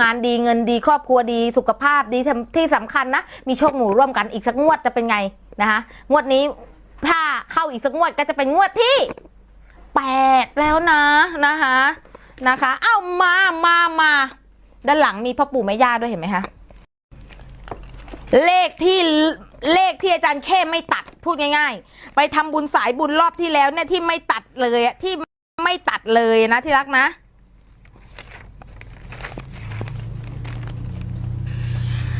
งานดีเงินดีครอบครัวดีสุขภาพดีที่สำคัญนะ มีโชคหมู่ร่วมกันอีกสักงวดจะเป็นไงนะคะงวดนี้ถ้าเข้าอีกสักงวดก็จะเป็นงวดที่แปดแล้วนะนะคะนะคะเอ้ามามามาด้านหลังมีพ่อปู่แม่ย่าด้วยเห็นไหมคะเลขที่เลขที่อาจารย์เข้ไม่ตัดพูดง่าย ๆ ไปทำบุญสายบุญรอบที่แล้วเนี่ยที่ไม่ตัดเลยที่ไม่ตัดเลยนะที่รักนะ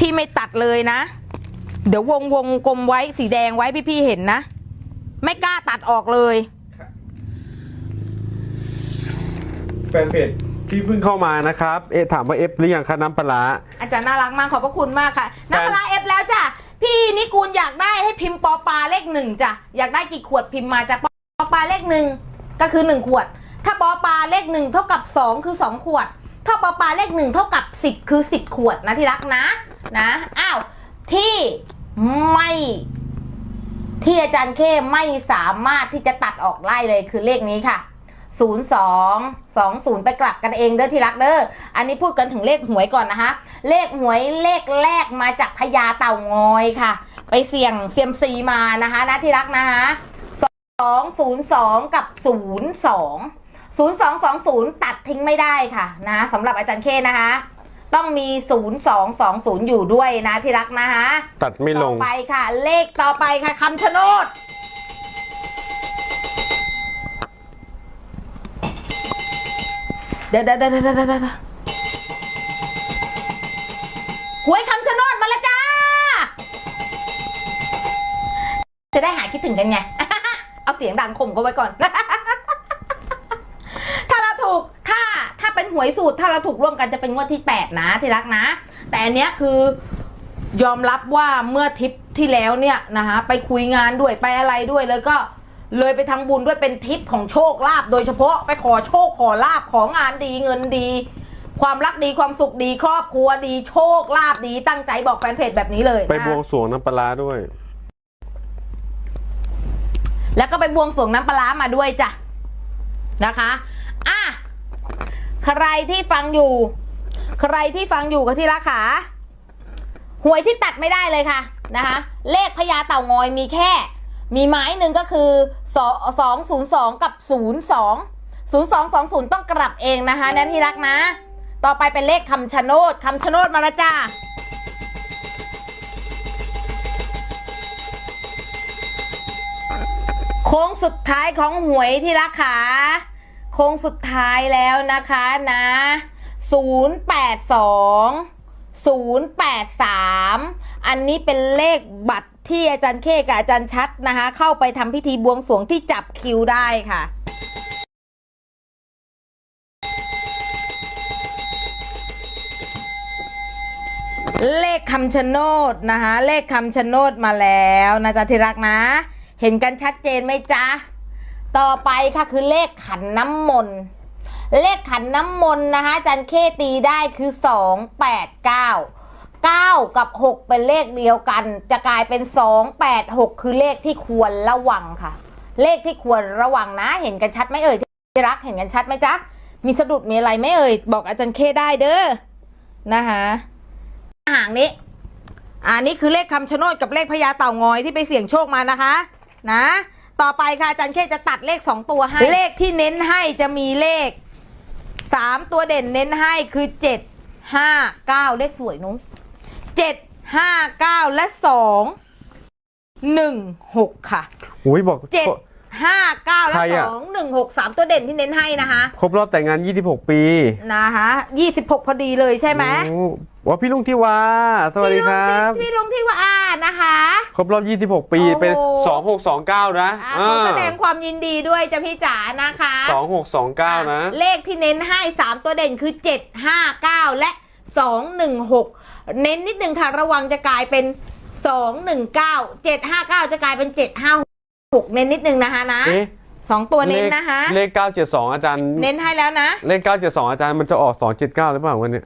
ที่ไม่ตัดเลยนะ เดี๋ยววงวงกลมไว้สีแดงไว้พี่ๆเห็นนะ ไม่กล้าตัดออกเลย แฟนเพจที่เพิ่งเข้ามานะครับ เอะถามว่าเอฟหรือยังคะน้ำปลาร้าอาจารย์น่ารักมากขอบพระคุณมากค่ะการน้ำปลาร้าเอฟแล้วจ้ะพี่นิกูลอยากได้ให้พิมพ์ปอปลาเลขหนึ่งจ้ะอยากได้กี่ขวดพิมพ์มาจากปอปลาเลขหนึ่งก็คือหนึ่งขวด ถ้าปอปลาเลขหนึ่งเท่ากับสองคือสองขวด ถ้าปอปลาเลขหนึ่งเท่ากับสิบคือสิบขวดนะที่รักนะนะอ้าวที่ไม่ที่อาจารย์เข้ไม่สามารถที่จะตัดออกไล่เลยคือเลขนี้ค่ะ 02 20 ไปกลับกันเองเด้อที่รักเด้อ อันนี้พูดกันถึงเลขหวยก่อนนะคะ เลขหวยเลขแรกมาจากพญาเต่างอยค่ะ ไปเสี่ยงเซียมซีมานะคะนะที่รักนะคะ202 กับ 02 0220 ตัดทิ้งไม่ได้ค่ะนะสำหรับอาจารย์เคนะคะ ต้องมี 0220 อยู่ด้วยนะที่รักนะคะตัดไม่ลต่องไปค่ะ เลขต่อไปค่ะคำชะโนดเดี๋ยวเดี๋ยวเดี๋ยวเดี๋ยวเดี๋ยวเดี๋ยวหวยคำชะโนดมาแล้วจ้า จะได้หายคิดถึงกันไง เอาเสียงดังข่มก็ไว้ก่อน ถ้าเราถูก ถ้า ถ้าเป็น หวยสูตรถ้าเราถูกร่วมกันจะเป็นงวดที่8นะที่รักนะ แต่อันเนี้ยคือยอมรับว่าเมื่อทริปที่แล้วเนี่ยนะคะไปคุยงานด้วยไปอะไรด้วยแล้วก็เลยไปทำบุญด้วยเป็นทริปของโชคลาภโดยเฉพาะไปขอโชคขอลาภของานดีเงินดี ความรักดีความสุขดีครอบครัวดีโชคลาภดีตั้งใจบอกแฟนเพจแบบนี้เลยไปนะบวงสรวงน้ำปลาร้าด้วย แล้วก็ไปบวงสรวงน้ำปลาร้ามาด้วยจ้ะนะคะอะ ใครที่ฟังอยู่ ใครที่ฟังอยู่กับที่รักขาหวยที่ตัดไม่ได้เลยค่ะนะคะ เลขพญาเต่างอยมีแค่ มีไม้หนึ่งก็คือสองศูนย์สองกับศูนย์สองศูนย์สองสองศูนย์ต้องกลับเองนะคะนั่นที่รักนะ ต่อไปเป็นเลขคำชะโนดคำชะโนดมาและจ้าโค้งสุดท้ายของหวยที่รักขา ค้งสุดท้ายแล้วนะคะนะ 082 083 อันนี้เป็นเลขบัตรที่อาจารย์เคกับอาจารย์ชัดนะคะ เข้าไปทำพิธีบวงสรวงที่จับคิวได้ค่ะเลขคำชะโนดนะคะ เลขคำชะโนดมาแล้วนะจ๊ะที่รักนะ เห็นกันชัดเจนไหมจ๊ะ ต่อไปค่ะคือเลขขันน้ำมนต์เลขขันน้ำมนต์นะคะอาจันเคตีได้คือสองแปดเก้าเก้ากับหกเป็นเลขเดียวกัน จะกลายเป็นสองแปดหกคือเลขที่ควรระวังค่ะ เลขที่ควรระวังนะ เห็นกันชัดไหมเอ่ยที่รักเห็นกันชัดไหมจ๊ะมีสะดุดมีอะไรไหมเอ่ยบอกอาจารย์เคได้เด้อนะคะหางนี้อันนี้คือเลขคำชะโนดกับเลขพญาเต่างอยที่ไปเสี่ยงโชคมานะคะ นะ ต่อไปค่ะอาจารย์เคจะตัดเลขสองตัวให้ เลขที่เน้นให้จะมีเลขสามตัวเด่นเน้นให้คือเจ็ดห้าเก้าเลขสวยนุ้งเจ็ดห้าเก้าและสองหนึ่งหกค่ะ อุ้ยบอกเจ็ด ห้าเก้าและ ใครสอะองหนึ่งหกสามตัวเด่นที่เน้นให้นะคะครบรอบแต่งงาน 26 ปีนะคะยี่สิบหกพอดีเลยใช่ไหมโอ้ว่าพี่ลุงทิวาสวัสดีครับ พี่ลุงที่ว่าอ่านะคะ ครบรอบ 26 ปีโอ้โห เป็น 2629 นะอ่าขอแสดงความยินดีด้วยจ้ะพี่จ๋านะคะ สองหกสองเก้านะ เลขที่เน้นให้ 3 ตัวเด่นคือ 7 5 9 และ 2 1 6 เน้นนิดนึงค่ะ ระวังจะกลายเป็น 2 1 9 7 5 9 จะกลายเป็น 7 5 6เน้นนิดนึงนะคะนะเอ๊ะสองตัวเน้นนะคะ เลข 972 อาจารย์ เน้นให้แล้วนะ เลข 972 อาจารย์มันจะออก 279 หรือเปล่าวันเนี้ย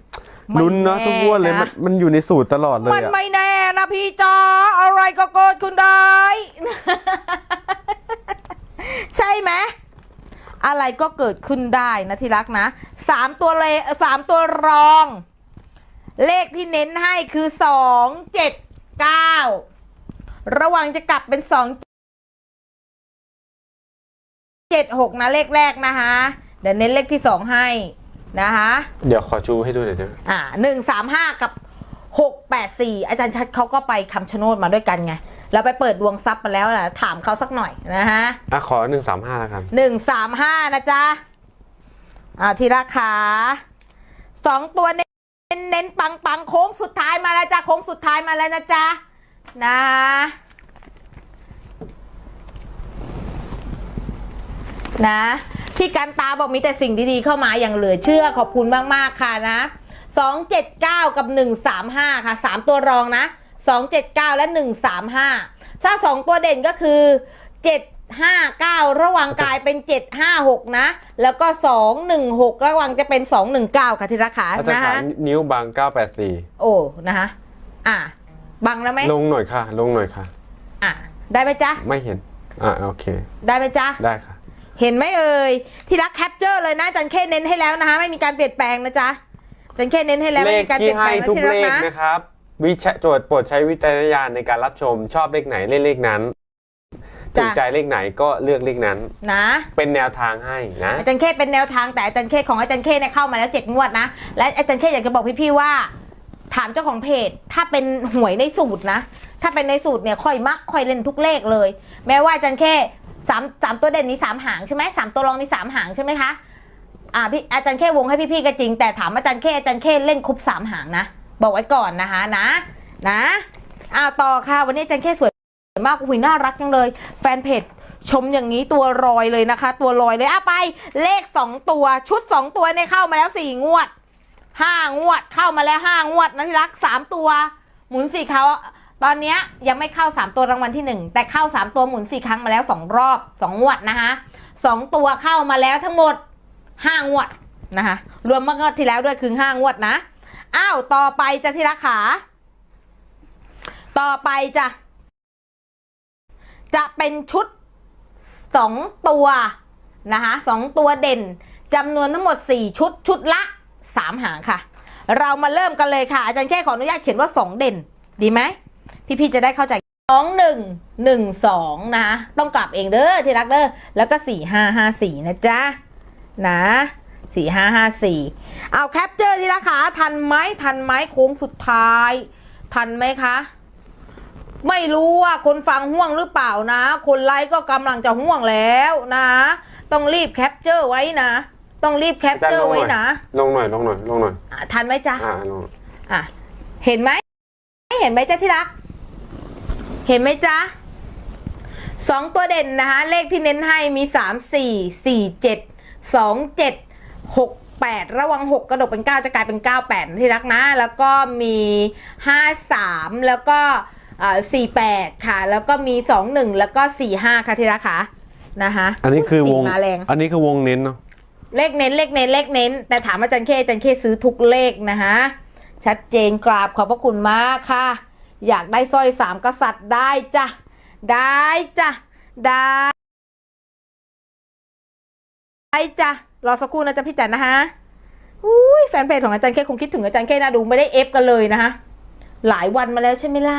ไม่ลุ้นนะแน่ทุกงวดเลยนะ มันมันอยู่ในสูตรตลอดเลยมันอะไม่แน่นะพี่จ๋าอะไรก็เกิดขึ้นได้ ใช่ไหมอะไรก็เกิดขึ้นได้นะที่รักนะสามตัวเลยสามตัวรอง เลขที่เน้นให้คือสองเจ็ดเก้าระวังจะกลับเป็นสอง เจ็ดหกนะเลขแรกนะคะ เดี๋ยวเน้นเลขที่สองให้นะคะเดี๋ยวขอชูให้ดูหน่อยนะอ่าหนึ่งสามห้ากับหกแปดสี่อาจารย์ชัดเขาก็ไปคำชะโนดมาด้วยกันไงแล้วไปเปิดดวงทรัพย์มาแล้วนะถามเขาสักหน่อยนะฮะอะขอหนึ่งสามห้าแล้วกันหนึ่งสามห้านะจ๊ะอ่าทีราคาสองตัวเน้นเน้นปังปังโค้งสุดท้ายมาแล้วจ้ะโค้งสุดท้ายมาแล้วนะจ๊ะนะคะ นะพี่กันตาบอกมีแต่สิ่งดีๆเข้ามาอย่างเหลือเชื่อขอบคุณมากๆค่ะนะสองเจ็ดเก้ากับหนึ่งสามห้าค่ะสามตัวรองนะสองเจ็ดเก้าและหนึ่งสามห้าถ้าสองตัวเด่นก็คือเจ็ดห้าเก้าระหว่างกายเป็นเจ็ดห้าหกนะ แล้วก็สองหนึ่งหกระหว่างจะเป็นสองหนึ่งเก้าค่ะทีละขาอาจารนะย์ขาคะนิ้วบางเก้าแปดสี่โอ้นะคะอะบังแล้วไหมลงหน่อยค่ะ ลงหน่อยค่ะ อะ ได้ไหมจ๊ะ ไม่เห็น อะโอเค ได้ไหมจ๊ะ ได้ค่ะ เห็นไหมเอ่ยที่รักแคปเจอร์เลยนะจันเคเน้นให้แล้วนะคะ ไม่มีการเปลี่ยนแปลงนะจ๊ะจันเคเน้นให้แล้วเลไม่ขมีการเปที่ลี่ยนแปให้ลงนะทุกที่รัเลกขนะ นะครับวิชาโจทย์โปรดใช้วิจารณญาณในการรับชมชอบเลขไหนเล่นเลขนั้นถูกใจเลขไหนก็เลือกเลขนั้น นะ เป็นแนวทางให้นะ อาจารย์เคเป็นแนวทางแต่อาจารย์เคของอาจารย์เคเนี่ยเข้ามาแล้วเจ็ดงวดนะ และอาจารย์เคอยากจะบอกพี่ๆว่า ถามเจ้าของเพจถ้าเป็นหวยในสูตรนะ ถ้าเป็นในสูตรเนี่ยค่อยมักค่อยเล่นทุกเลขเลย แม้ว่าอาจารย์เค สามสามตัวเด่นนี้สามหางใช่ไหมสามตัวรองนี้สามหางใช่ไหมคะอ่าพี่อาจารย์เควงให้พี่ๆก็จริง แต่ถามอาจารย์เคอาจารย์เคเล่นครบสามหางนะ บอกไว้ก่อนนะคะนะนะอ้าวต่อค่ะ วันนี้อาจารย์เคสวยมากอุ้ยน่ารักจังเลย แฟนเพจชมอย่างนี้ตัวรอยเลยนะคะ ตัวรอยเลยอะไปเลขสองตัวชุดสองตัวเนี่ยเข้ามาแล้วสี่งวดห้างวดเข้ามาแล้วห้างวดนะที่รักสามตัว หมุนสี่เขา ตอนนี้ยังไม่เข้าสามตัวรางวัลที่หนึ่งแต่เข้าสามตัวหมุนสี่ครั้งมาแล้วสองรอบสองงวดนะคะสองตัวเข้ามาแล้วทั้งหมดห้างวดนะคะรวมเมื่องวดที่แล้วด้วยคือห้างวดนะอ้าวต่อไปจะที่รักขา ต่อไปจะจะเป็นชุดสองตัวนะคะสองตัวเด่นจำนวนทั้งหมดสี่ชุดชุดละสามหางค่ะ เรามาเริ่มกันเลยค่ะ อาจารย์แค่ขออนุญาตเขียนว่าสองเด่นดีไหม พี่ๆจะได้เข้าใจสองหนึ่งหนึ่งสองนะคะต้องกลับเองเด้อที่รักเด้อแล้วก็สี่ห้าห้าสี่นะจ๊ะนะสี่ห้าห้าสี่เอาแคปเจอร์ที่รักขาทันไหมทันไหมโค้งสุดท้าย ทันไหมคะ ไม่รู้ว่าคนฟังห่วงหรือเปล่านะ คนไลค์ก็กำลังจะห่วงแล้วนะ ต้องรีบแคปเจอร์ไว้นะ ต้องรีบแคปอาจารเจย์อลร์งหไว้น่อยนะ ลงหน่อยลงหน่อยลงหน่อยอะทันไหมจ๊ะอ่าลงอะเห็นไหมเห็นไหมจ๊ะที่รัก เห็นไหมจ๊ะสองตัวเด่นนะคะ เลขที่เน้นให้มีสามสี่สี่เจ็ดสองเจ็ดหกแปดระวังหกกระดกเป็นเก้าจะกลายเป็นเก้าแปดที่รักนะ แล้วก็มีห้าสามแล้วก็สี่แปดค่ะ แล้วก็มีสองหนึ่งแล้วก็สี่ห้าค่ะที่รักค่ะนะคะอันนี้คือวงสี่มาแรงอันนี้คือวงเน้นเนาะเลขเน้นเลขเน้นเลขเน้น แต่ถามอาจารย์เคอาจารย์เคซื้อทุกเลขนะคะชัดเจนกราบขอบพระคุณมากค่ะ อยากได้สร้อยสามกษัตริย์ได้จ้ะ ได้จ้ะ ได้ได้จ้ะ รอสักครู่นะจ๊ะพี่จันนะคะอุ้ยแฟนเพจของอาจารย์เคคงคิดถึงอาจารย์เคน่าดูไม่ได้เอฟกันเลยนะคะหลายวันมาแล้วใช่ไหมล่ะ